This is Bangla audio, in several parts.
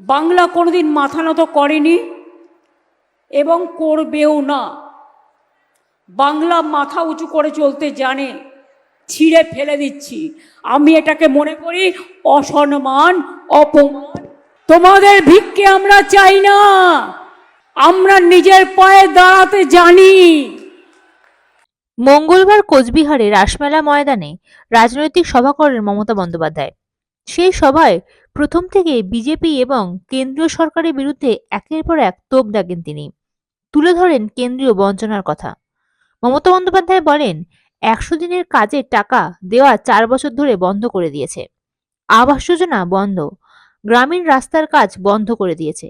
বাংলা কোনোদিন মাথা নত করেনি এবং করবেও না। বাংলা মাথা উঁচু করে চলতে জানে, ছিঁড়ে ফেলে দিচ্ছি। আমি এটাকে মনে করি অসম্মান, অপমান। তোমাদের ভিক্ষে আমরা চাই না। আমরা নিজের পায়ে দাঁড়াতে জানি। মঙ্গলবার কোচবিহারে রাসমেলা ময়দানে রাজনৈতিক সভা করেন মমতা বন্দ্যোপাধ্যায়। সেই সভায় প্রথম থেকে বিজেপি এবং কেন্দ্রীয় সরকারের বিরুদ্ধে একের পর এক তোপ দাগেন তিনি। তুলে ধরেন কেন্দ্রীয় বঞ্চনার কথা। মমতা বন্দ্যোপাধ্যায় বলেন, একশো দিনের কাজের টাকা দেওয়া চার বছর ধরে বন্ধ করে দিয়েছে। আবাস যোজনা বন্ধ, গ্রামীণ রাস্তার কাজ বন্ধ করে দিয়েছে।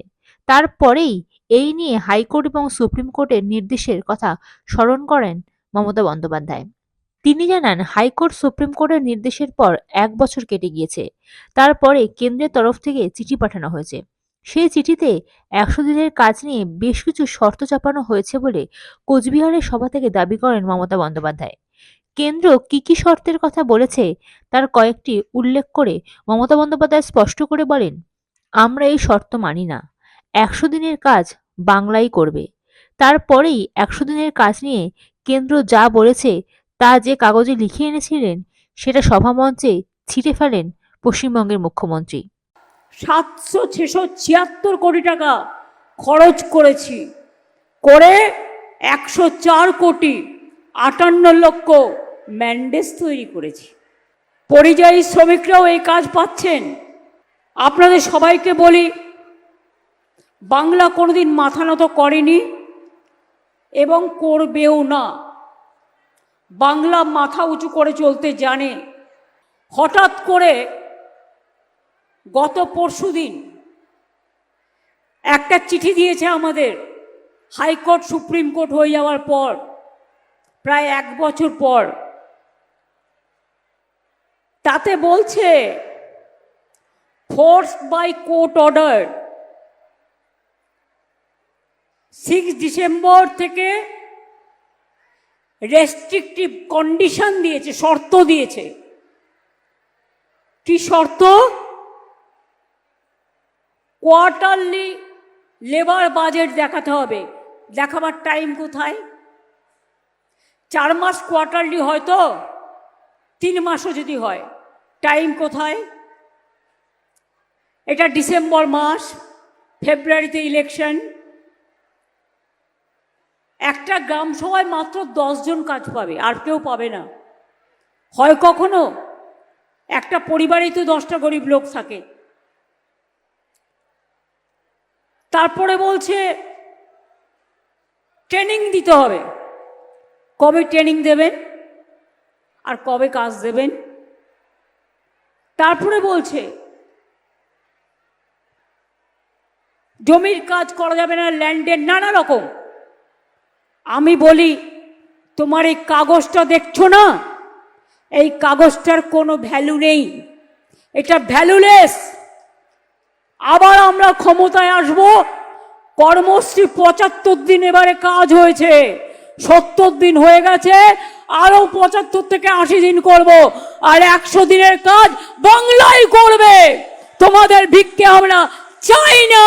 তারপরেই এই নিয়ে হাইকোর্ট এবং সুপ্রিম কোর্টের নির্দেশের কথা স্মরণ করেন মমতা বন্দ্যোপাধ্যায়। তিনি জানান, হাইকোর্ট সুপ্রিম কোর্টের নির্দেশের পর এক বছর কেটে গিয়েছে। তারপরে কেন্দ্রের তরফ থেকে চিঠি পাঠানো হয়েছে। সেই চিঠিতে একশো দিনের কাজ নিয়ে বেশ কিছু শর্ত চাপানো হয়েছে বলে কোচবিহারের সভা থেকে দাবি করেন মমতা বন্দ্যোপাধ্যায়। কেন্দ্র কি কি শর্তের কথা বলেছে তার কয়েকটি উল্লেখ করে মমতা বন্দ্যোপাধ্যায় স্পষ্ট করে বলেন, আমরা এই শর্ত মানি না। একশো দিনের কাজ বাংলাই করবে। তারপরেই একশো দিনের কাজ নিয়ে কেন্দ্র যা বলেছে তা যে কাগজে লিখে এনেছিলেন, সেটা সভামঞ্চে ছিটে ফেলেন পশ্চিমবঙ্গের মুখ্যমন্ত্রী। সাতশো ছশো ছিয়াত্তর কোটি টাকা খরচ করেছি। করে একশো চার কোটি আটান্ন লক্ষ ম্যান্ডেজ তৈরি করেছি। পরিযায়ী শ্রমিকরাও এই কাজ পাচ্ছেন। আপনাদের সবাইকে বলি, বাংলা কোনোদিন মাথা নত করেনি এবং করবেও না। বাংলা মাথা উঁচু করে চলতে জানে। হঠাৎ করে গত পরশুদিন একটা চিঠি দিয়েছে আমাদের, হাইকোর্ট, সুপ্রিম কোর্ট হয়ে যাওয়ার পর, প্রায় এক বছর পর। তাতে বলছে force by court order six December থেকে রেস্ট্রিকটিভ কন্ডিশন দিয়েছে, শর্ত দিয়েছে। কি শর্ত? কোয়ার্টারলি লেবার বাজেট দেখাতে হবে। দেখাবার টাইম কোথায়? চার মাস কোয়ার্টারলি হয়তো, তিন মাসও যদি হয় টাইম কোথায়? এটা ডিসেম্বর মাস, ফেব্রুয়ারিতে ইলেকশন একটা গ্রাম সভায় মাত্র জন কাজ পাবে, আর কেউ পাবে না। হয় কখনো একটা পরিবারেই তো দশটা গরিব লোক থাকে। তারপরে বলছে, ট্রেনিং দিতে হবে। কবে ট্রেনিং দেবেন? আর কবে কাজ দেবেন? তারপরে বলছে, জমির কাজ করা যাবে না ল্যান্ডের নানা রকম। আমি বলি, তোমার এই কাগজটা দেখছ না? এই কাগজটার কোনো ভ্যালু নেই। এটা ভ্যালুলেস আবার আমরা ক্ষমতায় আসব। কর্মশ্রী পঁচাত্তর দিন এবারে কাজ হয়েছে। সত্তর দিন হয়ে গেছে। আরও পঁচাত্তর থেকে আশি দিন করব। আর একশো দিনের কাজ বাংলায় করবে। তোমাদের ভিক্ষে আমরা চাই না।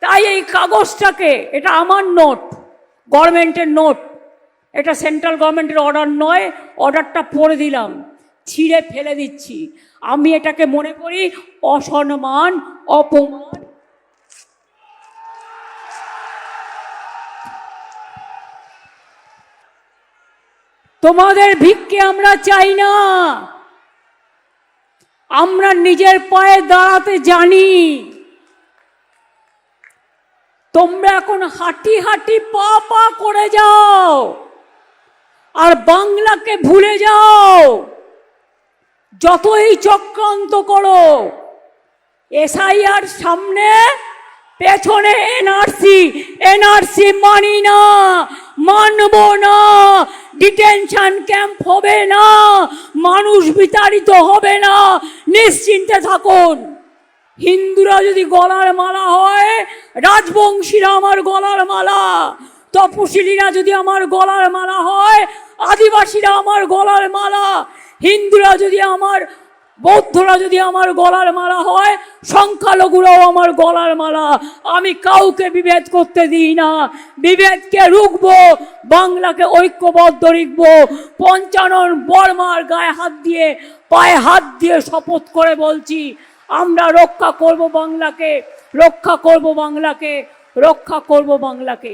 তাই এই কাগজটাকে, এটা আমার নোট। গভর্নমেন্টের নোট। এটা সেন্ট্রাল গভর্নমেন্টের অর্ডার নয়, অর্ডারটা পড়ে দিলাম। ছিঁড়ে ফেলে দিচ্ছি। আমি এটাকে মনে করি অসম্মান, অপমান। তোমাদের ভিক্ষে আমরা চাই না। আমরা নিজের পায়ে দাঁড়াতে জানি। তোমরা এখন হাঁটি হাঁটি পা পা করে যাও। আর বাংলাকে ভুলে যাও। যতই চক্রান্ত করো, এসআইআর সামনে, পেছনে এনআরসি এনআরসি মানি না, মানব না, ডিটেনশন ক্যাম্প হবে না, মানুষ বিতাড়িত হবে না, নিশ্চিন্তে থাকুন। হিন্দুরা যদি গলার মালা হয়, রাজবংশীরা আমার গলার মালা। তপশিলীরা যদি আমার গলার মালা হয়, আদিবাসীরা আমার গলার মালা। হিন্দুরা যদি আমার, বৌদ্ধরা যদি আমার গলার মালা হয়, সংখ্যালঘুরাও আমার গলার মালা। আমি কাউকে বিভেদ করতে দিই না। বিভেদকে রুখব, বাংলাকে ঐক্যবদ্ধ রাখব। পঞ্চানন বর্মার গায়ে হাত দিয়ে, পায়ে হাত দিয়ে শপথ করে বলছি আমরা রক্ষা করব বাংলাকে রক্ষা করব বাংলাকে রক্ষা করব বাংলাকে।